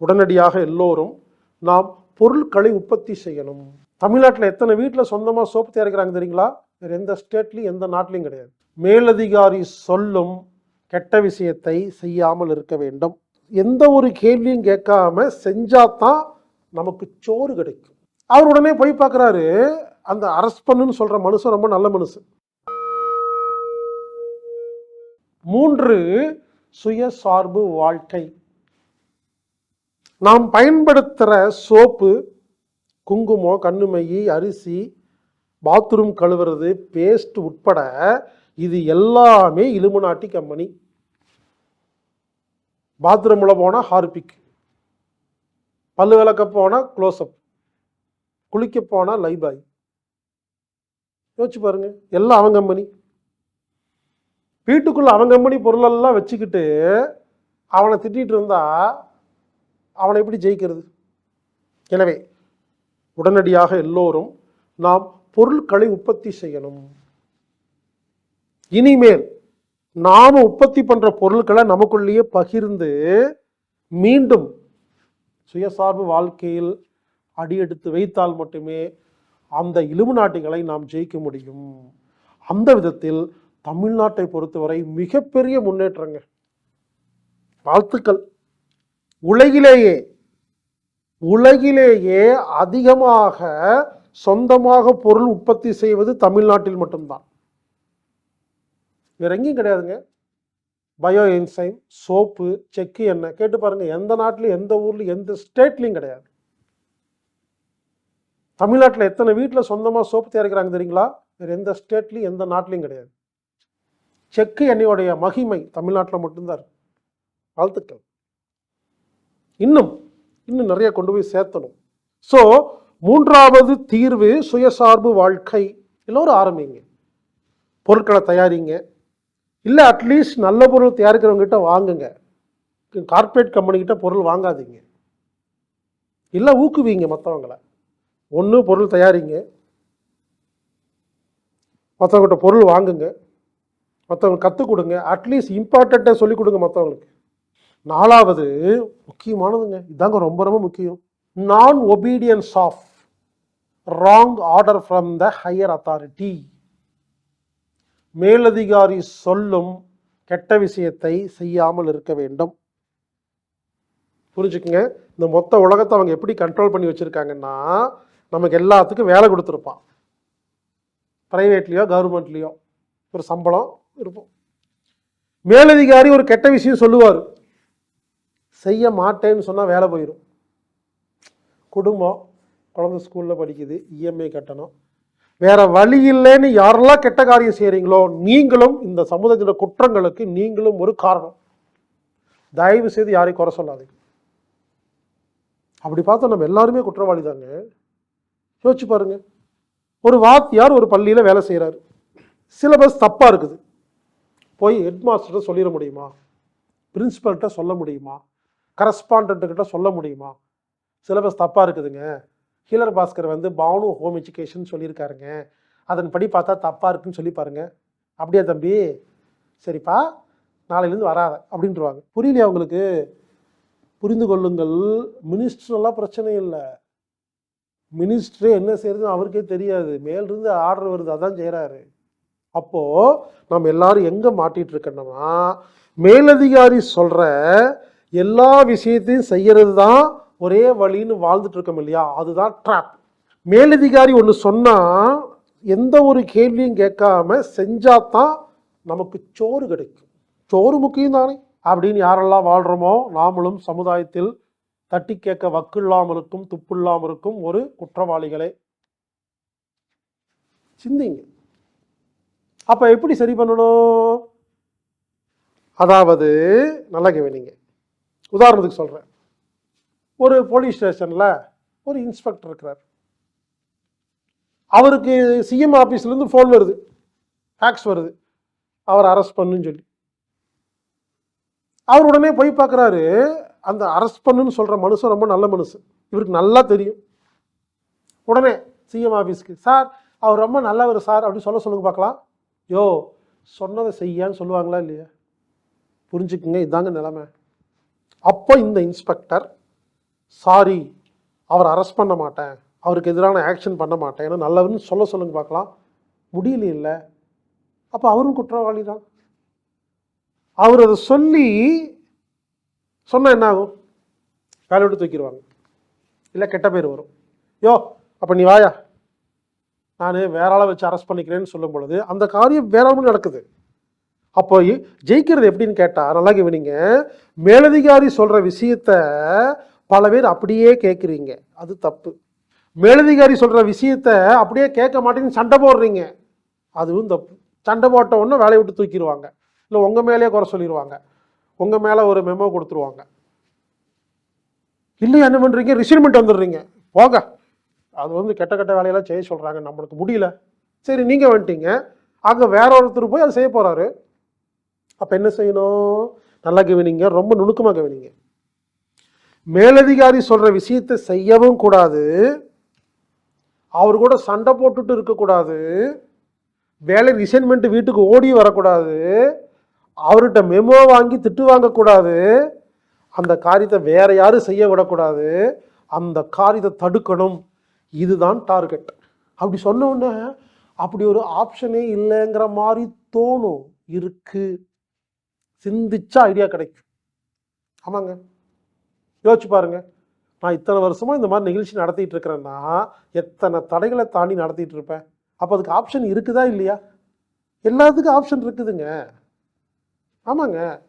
உடனடியாக எல்லோரும் நாம் பொருட்களை உற்பத்தி செய்யணும். தமிழ்நாட்டில் எத்தனை வீட்டில் சொந்தமாக சோப்பு தயாரிக்கிறாங்க தெரியுங்களா? வேறு எந்த ஸ்டேட்லையும் எந்த நாட்டிலையும் கிடையாது. மேலதிகாரி சொல்லும் கெட்ட விஷயத்தை செய்யாமல் இருக்க வேண்டும். எந்த ஒரு கேள்வியும் கேட்காம செஞ்சாதான் நமக்கு சோறு கிடைக்கும். அவர் உடனே போய் பார்க்குறாரு அந்த அரஸ்ட் பண்ணுன்னு மனுஷன் ரொம்ப நல்ல மனுஷன். மூன்று சுயசார்பு வாழ்க்கை. நாம் பயன்படுத்துகிற சோப்பு குங்குமம் கண்ணுமையி அரிசி பாத்ரூம் கழுவுறது பேஸ்ட் உட்பட இது எல்லாமே இலுமினாட்டி கம்பெனி. பாத்ரூமில் போனால் ஹார்பிக். பல்லு விளக்க போனால் க்ளோஸ்அப். குளிக்க போனால் லைபாய் யோசிச்சு பாருங்க எல்லாம் அவன் கம்பெனி. வீட்டுக்குள்ளே அவன் கம்பெனி பொருளெல்லாம் வச்சுக்கிட்டு அவனை திட்டிகிட்டு இருந்தால் அவனை எப்படி ஜெயிக்கிறது? எனவே உடனடியாக எல்லோரும் நாம் பொருட்களை உற்பத்தி செய்யணும். இனிமேல் நாம உற்பத்தி பண்ற பொருட்களை நமக்குள்ளேயே பகிர்ந்து மீண்டும் சுயசார்பு வாழ்க்கையில் அடியெடுத்து வைத்தால் மட்டுமே அந்த இலுமினாட்டிகளை நாம் ஜெயிக்க முடியும். அந்த விதத்தில் தமிழ்நாட்டை பொறுத்தவரை மிகப்பெரிய முன்னேற்றங்க. வாழ்த்துக்கள். உலகிலேயே உலகிலேயே அதிகமாக சொந்தமாக பொருள் உற்பத்தி செய்வது தமிழ்நாட்டில் மட்டும்தான். வேற எங்கேயும் கிடையாதுங்க. பயோ என்சைம் சோப்பு செக்கு எண்ணெய். கேட்டு பாருங்க எந்த நாட்டிலும் எந்த ஊர்லையும் எந்த ஸ்டேட்லையும் கிடையாது. தமிழ்நாட்டில் எத்தனை வீட்டில் சொந்தமாக சோப்பு தயாரிக்கிறாங்க தெரியுங்களா? வேறு எந்த ஸ்டேட்லையும் எந்த நாட்டிலையும் கிடையாது. செக்கு எண்ணெயோடைய மகிமை தமிழ்நாட்டில் மட்டும்தான் இருக்கு. வாழ்த்துக்கள். இன்னும் இன்னும் நிறைய கொண்டு போய் சேர்த்தணும். ஸோ மூன்றாவது தீர்வு சுயசார்பு வாழ்க்கை. எல்லோரும் ஆரம்பிங்க. பொருட்களை தயாரிங்க. இல்லை அட்லீஸ்ட் நல்ல பொருள் தயாரிக்கிறவங்க கிட்ட வாங்குங்க கார்ப்பரேட் கம்பெனிக்கிட்ட பொருள் வாங்காதீங்க. இல்லை ஊக்குவிங்க மற்றவங்கள ஒன்று பொருள் தயாரிங்க. மற்றவங்ககிட்ட பொருள் வாங்குங்க. மற்றவங்க கற்றுக் கொடுங்க. அட்லீஸ்ட் இம்பார்ட்டண்ட்டாக சொல்லிக் கொடுங்க மற்றவங்களுக்கு நாலாவது முக்கியமானதுங்க. இதாங்க ரொம்ப ரொம்ப முக்கியம். நான் obedience of wrong order from the higher authority மேலதிகாரி சொல்லும் கெட்ட விஷயத்தை செய்யாமல் இருக்க வேண்டும். புரிஞ்சுக்குங்க? இந்த மொத்த உலகத்தை அவங்க எப்படி கண்ட்ரோல் பண்ணி வச்சுருக்காங்கன்னா நமக்கு எல்லாத்துக்கும் வேலை கொடுத்துருப்பான். ப்ரைவேட்லேயோ கவர்மெண்ட்லேயோ ஒரு சம்பளம் இருப்போம் மேலதிகாரி ஒரு கெட்ட விஷயம் சொல்லுவார். செய்ய மாட்டேன்னு சொன்னால் வேலை போயிடும் குடும்பம் குழந்தை ஸ்கூலில் படிக்குது இஎம்ஐ கட்டணும். வேற வழி இல்லைன்னு யாரெல்லாம் கெட்ட காரியம் செய்கிறீங்களோ நீங்களும் இந்த சமுதாயத்தோட குற்றங்களுக்கு நீங்களும் ஒரு காரணம். தயவு செய்து யாரையும் குறை சொல்லாதீங்க. அப்படி பார்த்தா நம்ம எல்லாருமே குற்றவாளி தாங்க. யோசிச்சு பாருங்க. ஒரு வாத்தியார் ஒரு பள்ளியில் வேலை செய்கிறாரு சிலபஸ் தப்பாக இருக்குது. போய் ஹெட் மாஸ்டர்கிட்ட சொல்லிட முடியுமா? பிரின்ஸிபல்கிட்ட சொல்ல முடியுமா? கரஸ்பாண்ட்கிட்ட சொல்ல முடியுமா? சிலபஸ் தப்பாக இருக்குதுங்க. ஹீலர் பாஸ்கர் வந்து பானு ஹோம் எஜுகேஷன் சொல்லியிருக்காருங்க. அதன்படி பார்த்தா தப்பாக இருக்குன்னு சொல்லி பாருங்க. அப்படியா தம்பி? சரிப்பா நாளையிலேருந்து வராத அப்படின்ட்டுருவாங்க புரியலையா உங்களுக்கு? புரிந்து கொள்ளுங்கள். மினிஸ்டர்லாம் பிரச்சனை இல்லை. மினிஸ்டரே என்ன செய்யறதுன்னு அவருக்கே தெரியாது. மேலிருந்து ஆர்டர் வருது அதான் செய்கிறாரு அப்போது நம்ம எல்லாரும் எங்கே மாட்டிகிட்டு இருக்கோம்னா மேலதிகாரி சொல்கிற எல்லா விஷயத்தையும் செய்கிறது தான் ஒரே வழின்னு வாழ்ந்துட்டு இருக்கோம் இல்லையா? அதுதான் ட்ராப் மேலதிகாரி ஒன்று சொன்னால் எந்த ஒரு கேள்வியும் கேட்காம செஞ்சால் தான் நமக்கு சோறு கிடைக்கும். சோறு முக்கியம் தானே? அப்படின்னு யாரெல்லாம் வாழ்கிறோமோ நாமளும் சமுதாயத்தில் தட்டி கேட்க வக்கில்லாமல் இருக்கும் துப்பு இல்லாமல் இருக்கும் ஒரு குற்றவாளிகளே. சிந்திங்க. அப்போ எப்படி சரி பண்ணணும்? அதாவது நல்லா கவனிங்க உதாரணத்துக்கு சொல்கிறேன் ஒரு போலீஸ் ஸ்டேஷனில் ஒரு இன்ஸ்பெக்டர் இருக்கிறார். அவருக்கு சிஎம் ஆஃபீஸ்லேருந்து ஃபோன் வருது. ஃபேக்ஸ் வருது. அவர் அரெஸ்ட் பண்ணுன்னு சொல்லி. அவர் உடனே போய் பார்க்குறாரு. அந்த அரெஸ்ட் பண்ணுன்னு சொல்கிற மனுஷன் ரொம்ப நல்ல மனுஷன். இவருக்கு நல்லா தெரியும். உடனே சிஎம் ஆஃபீஸ்க்கு சார் அவர் ரொம்ப நல்லவர் சார் அப்படின்னு சொல்ல சொல்லுங்க பார்க்கலாம். யோ சொன்னதை செய்யான்னு சொல்லுவாங்களா இல்லையா? புரிஞ்சுக்குங்க. இதாங்க நிலமை. அப்போ இந்த இன்ஸ்பெக்டர் சாரி அவர் அரெஸ்ட் பண்ண மாட்டேன். அவருக்கு எதிரான ஆக்ஷன் பண்ண மாட்டேன். ஏன்னா சொல்ல சொல்லுங்க பார்க்கலாம். முடியல இல்லை அப்போ அவரும் குற்றவாளி தான். அவர் அதை சொல்லி சொன்னால் என்ன ஆகும்? வேலை விட்டு தூக்கிடுவாங்க. இல்லை கெட்ட பேர் வரும். யோ அப்போ நீ வாயா? நான் வேற ஆளை வச்சு அரெஸ்ட் பண்ணிக்கிறேன்னு சொல்லும் பொழுது அந்த காரியம் வேற நடக்குது. அப்போ ஜெயிக்கிறது எப்படின்னு கேட்டால் நல்லா கவனிங்க. மேலதிகாரி சொல்கிற விஷயத்த பல பேர் அப்படியே கேட்குறீங்க அது தப்பு. மேலதிகாரி சொல்கிற விஷயத்த அப்படியே கேட்க மாட்டேன்னு சண்டை போடுறீங்க. அதுவும் தப்பு. சண்டை போட்ட உடனே வேலையை விட்டு தூக்கிடுவாங்க. இல்லை உங்கள் மேலேயே குறை சொல்லிடுவாங்க. உங்கள் மேலே ஒரு மெமோ கொடுத்துருவாங்க. இல்லையா என்ன பண்ணுறீங்க ரிசைன்மெண்ட் வந்துடுறீங்க. போங்க. அது வந்து கெட்ட கெட்ட வேலையெல்லாம் செய்ய சொல்கிறாங்க நம்மளுக்கு முடியல. சரி நீங்கள் வந்துட்டீங்க. அங்கே வேற ஒருத்தர் போய் அதை செய்ய போகிறாரு அப்போ என்ன செய்யணும்? நல்லா கவனிங்க ரொம்ப நுணுக்கமாக கவனிங்க. மேலதிகாரி சொல்கிற விஷயத்தை செய்யவும் கூடாது. அவர் கூட சண்டை போட்டுட்டு இருக்கக்கூடாது வேலை ரிசைன்மெண்ட் வீட்டுக்கு ஓடி வரக்கூடாது. அவர்கிட்ட மெமோ வாங்கி திட்டு வாங்கக்கூடாது அந்த காரியத்தை வேற யாரும் செய்ய விடக்கூடாது. அந்த காரியத்தை தடுக்கணும். இதுதான் டார்கெட் அப்படி சொன்ன உடனே அப்படி ஒரு ஆப்ஷனே இல்லைங்கிற மாதிரி தோணும். இருக்கு. சிந்திச்சா ஐடியா கிடைக்கும். ஆமாங்க. யோசிச்சு பாருங்க. நான் இத்தனை வருஷமாக இந்த மாதிரி நிகழ்ச்சி நடத்திட்டு இருக்கிறேன்னா எத்தனை தடைகளை தாண்டி நடத்திட்டு இருப்பேன்? அப்போ அதுக்கு ஆப்ஷன் இருக்குதா இல்லையா? எல்லாத்துக்கும் ஆப்ஷன் இருக்குதுங்க. ஆமாங்க.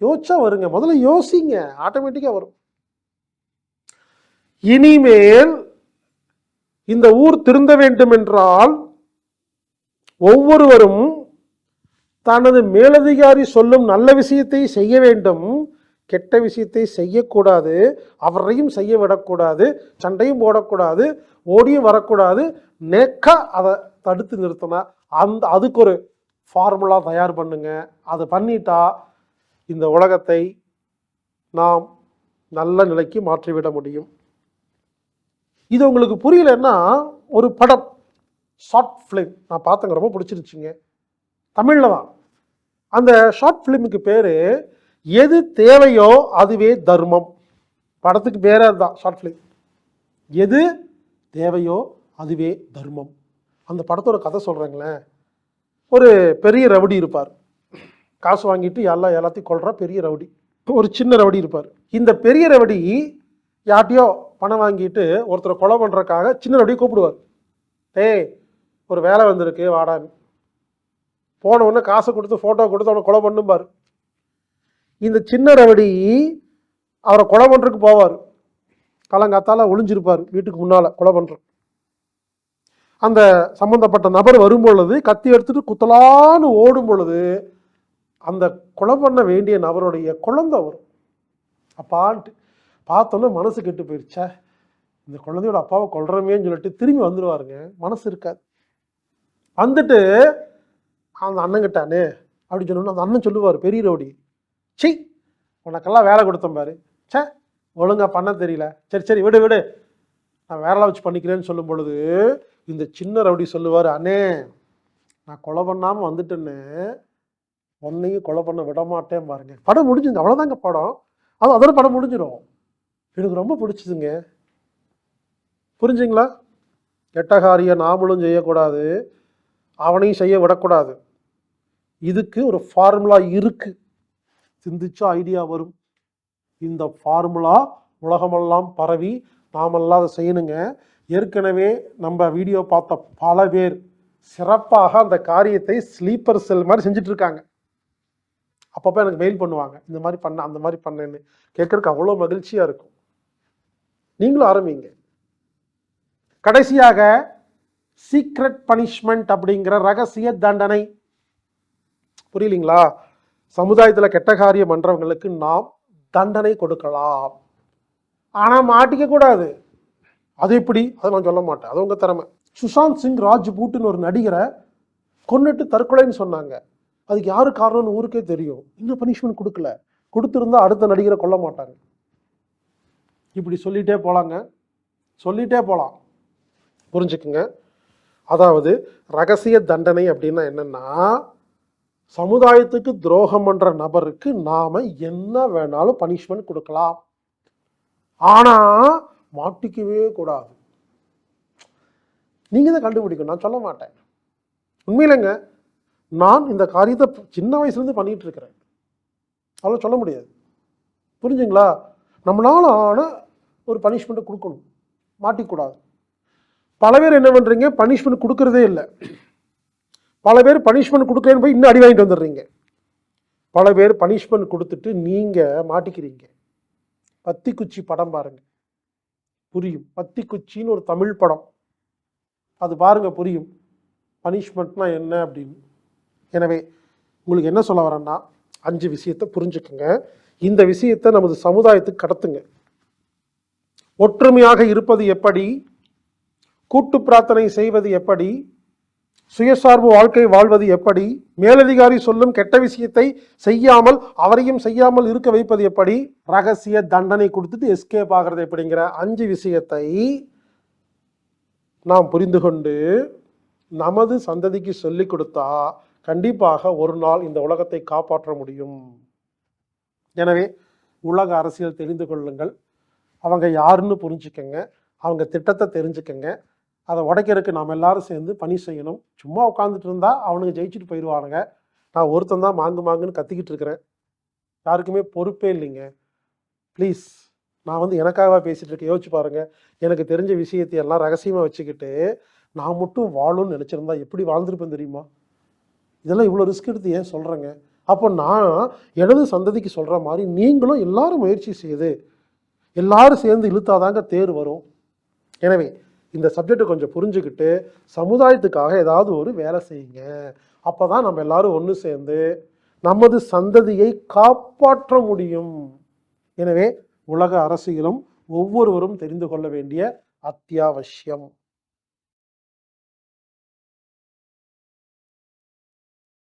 யோசிச்சா வருங்க. முதல்ல யோசிங்க. ஆட்டோமேட்டிக்காக வரும். இனிமேல் இந்த ஊர் திருந்த வேண்டும் என்றால் ஒவ்வொருவரும் தனது மேலதிகாரி சொல்லும் நல்ல விஷயத்தை செய்ய வேண்டும். கெட்ட விஷயத்தை செய்யக்கூடாது. அவரையும் செய்ய விடக்கூடாது. சண்டையும் போடக்கூடாது. ஓடியும் வரக்கூடாது. நேக்கா அதை தடுத்து நிறுத்தினா அந்த அதுக்கு ஒரு ஃபார்முலா தயார் பண்ணுங்க. அதை பண்ணிட்டா இந்த உலகத்தை நாம் நல்ல நிலைக்கு மாற்றிவிட முடியும். இது உங்களுக்கு புரியலன்னா ஒரு படம் ஷார்ட் ஃபிலிம் நான் பார்த்தேங்க ரொம்ப பிடிச்சிருச்சுங்க. தமிழில் தான். அந்த ஷார்ட் ஃபிலிமுக்கு பேர் எது தேவையோ அதுவே தர்மம். படத்துக்கு பேரே அதுதான் ஷார்ட் ஃபிலிம் எது தேவையோ அதுவே தர்மம். அந்த படத்தோட கதை சொல்கிறேங்களேன் ஒரு பெரிய ரவுடி இருப்பார். காசு வாங்கிட்டு எல்லாம் எல்லாத்தையும் கொள்கிறா பெரிய ரவுடி. ஒரு சின்ன ரவுடி இருப்பார். இந்த பெரிய ரவுடி யார்ட்டையோ பணம் வாங்கிட்டு ஒருத்தரை கொலை பண்ணுறக்காக சின்ன ரவுடியை கூப்பிடுவார். டேய் ஒரு வேலை வந்திருக்கு வாடான்னு. போனவுடனே காசு கொடுத்து ஃபோட்டோ கொடுத்து அவனை கொலை பண்ணும்பார். இந்த சின்ன ரவடி அவரை கொலை பண்ணுறதுக்கு போவார். காலங்காத்தால் ஒளிஞ்சிருப்பார் வீட்டுக்கு முன்னால் கொலை பண்ணுற அந்த சம்பந்தப்பட்ட நபர் வரும் பொழுது கத்தி எடுத்துட்டு குத்தலான்னு ஓடும் பொழுது அந்த கொலை பண்ண வேண்டிய நபருடைய குழந்தை வரும். அப்பான்ட்டு பார்த்தோன்னே மனசு கெட்டு போயிடுச்சே இந்த குழந்தையோட அப்பாவை கொள்றமேன்னு சொல்லிட்டு திரும்பி வந்துடுவாருங்க மனசு இருக்காது. வந்துட்டு அந்த அண்ணன் கிட்டானே அப்படின்னு சொன்னோன்னு அந்த அண்ணன் சொல்லுவார் பெரிய ரவுடி. சி உனக்கெல்லாம் வேலை கொடுத்தேன் பாரு. ச்சே ஒழுங்கா பண்ண தெரியல. சரி சரி விடு விடு. நான் வேலை வச்சு பண்ணிக்கிறேன்னு சொல்லும் பொழுது இந்த சின்ன ரவுடி சொல்லுவார் அண்ணே நான் கொலை பண்ணாமல் வந்துட்டேன்னு உன்னையும் கொலை பண்ண விட மாட்டேன் பாருங்க. படம் முடிஞ்சுது அவ்வளோதாங்க படம். அது அதோட படம் முடிஞ்சிடும் எனக்கு ரொம்ப பிடிச்சதுங்க. புரிஞ்சுங்களா? கெட்டகாரிய நாமளும் செய்யக்கூடாது. அவனையும் செய்ய விடக்கூடாது. இதுக்கு ஒரு ஃபார்முலா இருக்கு. சிந்திச்சா ஐடியா வரும். இந்த ஃபார்முலா உலகமெல்லாம் பரவி நாமெல்லாம் அதை செய்யணுங்க. ஏற்கனவே நம்ம வீடியோ பார்த்த பல பேர் சிறப்பாக அந்த காரியத்தை ஸ்லீப்பர் செல் மாதிரி செஞ்சுட்டு இருக்காங்க அப்பப்போ எனக்கு மெயில் பண்ணுவாங்க. இந்த மாதிரி பண்ண அந்த மாதிரி பண்ணேன்னு. கேட்கறதுக்கு அவ்வளோ மகிழ்ச்சியாக இருக்கும். நீங்களும் ஆரம்பிங்க. கடைசியாக சீக்ரெட் பனிஷ்மெண்ட் அப்படிங்கிற ரகசிய தண்டனை. புரியலீங்களா? சமுதாயத்தில் கெட்ட காரியம் பண்ணுறவங்களுக்கு நாம் தண்டனை கொடுக்கலாம். ஆனால் மாட்டிக்க கூடாது. அது எப்படி? அதை நான் சொல்ல மாட்டேன். அது உங்கள் திறமை. சுஷாந்த் சிங் ராஜ்பூட்டுன்னு ஒரு நடிகரை கொன்னுட்டு தற்கொலைன்னு சொன்னாங்க. அதுக்கு யாரு காரணம்னு ஊருக்கே தெரியும். இன்னும் பனிஷ்மெண்ட் கொடுக்கல. கொடுத்துருந்தா அடுத்த நடிகரை கொல்ல மாட்டாங்க. இப்படி சொல்லிட்டே போகலாங்க சொல்லிட்டே போகலாம் புரிஞ்சுக்குங்க. அதாவது ரகசிய தண்டனை அப்படின்னா என்னென்னா சமுதாயத்துக்கு துரோகம் பண்ணுற நபருக்கு நாம் என்ன வேணாலும் பனிஷ்மெண்ட் கொடுக்கலாம். ஆனால் மாட்டிக்கவே கூடாது. நீங்கள் தான் கண்டுபிடிக்கணும். நான் சொல்ல மாட்டேன். உண்மையிலங்க நான் இந்த காரியத்தை சின்ன வயசுலேருந்து பண்ணிகிட்டு இருக்கிறேன் அவ்வளோ சொல்ல முடியாது. புரிஞ்சுங்களா? நம்மளால ஆன ஒரு பனிஷ்மெண்ட்டை கொடுக்கணும். மாட்டிக்கூடாது. பல பேர் என்ன பண்ணுறீங்க பனிஷ்மெண்ட் கொடுக்கறதே இல்லை. பல பேர் பனிஷ்மெண்ட் கொடுக்கலன்னு போய் இன்னும் அடி வாங்கிட்டு வந்துடுறீங்க. பல பேர் பனிஷ்மெண்ட் கொடுத்துட்டு நீங்கள் மாட்டிக்கிறீங்க. பத்தி குச்சி படம் பாருங்க. புரியும். பத்தி குச்சின்னு ஒரு தமிழ் படம். அது பாருங்க புரியும். பனிஷ்மெண்ட்னா என்ன அப்படின்னு. எனவே உங்களுக்கு என்ன சொல்ல வரேன்னா அஞ்சு விஷயத்தை புரிஞ்சுக்குங்க. இந்த விஷயத்தை நமது சமுதாயத்துக்கு கடத்துங்க. ஒற்றுமையாக இருப்பது எப்படி? கூட்டு பிரார்த்தனை செய்வது எப்படி? சுயசார்பு வாழ்க்கை வாழ்வது எப்படி? மேலதிகாரி சொல்லும் கெட்ட விஷயத்தை செய்யாமல் அவரையும் செய்யாமல் இருக்க வைப்பது எப்படி? ரகசிய தண்டனை கொடுத்துட்டு எஸ்கேப் ஆகிறது எப்படிங்கிற அஞ்சு விஷயத்தை நாம் புரிந்து கொண்டு நமது சந்ததிக்கு சொல்லிக் கொடுத்தா கண்டிப்பாக ஒரு நாள் இந்த உலகத்தை காப்பாற்ற முடியும். எனவே உலக அரசியல் தெரிந்து கொள்ளுங்கள். அவங்க யாருன்னு புரிஞ்சுக்கங்க. அவங்க திட்டத்தை தெரிஞ்சுக்கங்க. அதை உடைக்கிறதுக்கு நாம் எல்லாரும் சேர்ந்து பணி செய்யணும். சும்மா உட்காந்துட்டு இருந்தா அவனுங்க ஜெயிச்சுட்டு போயிடுவானுங்க. நான் ஒருத்தன் தான் மாங்கு மாங்குன்னு கத்திக்கிட்டு இருக்கிறேன். யாருக்குமே பொறுப்பே இல்லைங்க. ப்ளீஸ் நான் வந்து எனக்காக பேசிட்டு இருக்கேன். யோசிச்சு பாருங்க. எனக்கு தெரிஞ்ச விஷயத்தை எல்லாம் ரகசியமா வச்சுக்கிட்டு நான் மட்டும் வாழும்னு நினச்சிருந்தா எப்படி வாழ்ந்திருப்பேன் தெரியுமா? இதெல்லாம் இவ்வளோ ரிஸ்க் எடுத்து ஏன் சொல்கிறேங்க அப்போ நான் எனது சந்ததிக்கு சொல்கிற மாதிரி நீங்களும் எல்லாரும் முயற்சி செய்து எல்லாரும் சேர்ந்து இழுத்தாதாங்க தேர் வரும். எனவே இந்த சப்ஜெக்டை கொஞ்சம் புரிஞ்சுக்கிட்டு சமுதாயத்துக்காக ஏதாவது ஒரு வேலை செய்யுங்க. அப்போ தான் நம்ம எல்லாரும் ஒன்று சேர்ந்து நமது சந்ததியை காப்பாற்ற முடியும். எனவே உலக அரசியலும் ஒவ்வொருவரும் தெரிந்து கொள்ள வேண்டிய அத்தியாவசியம்.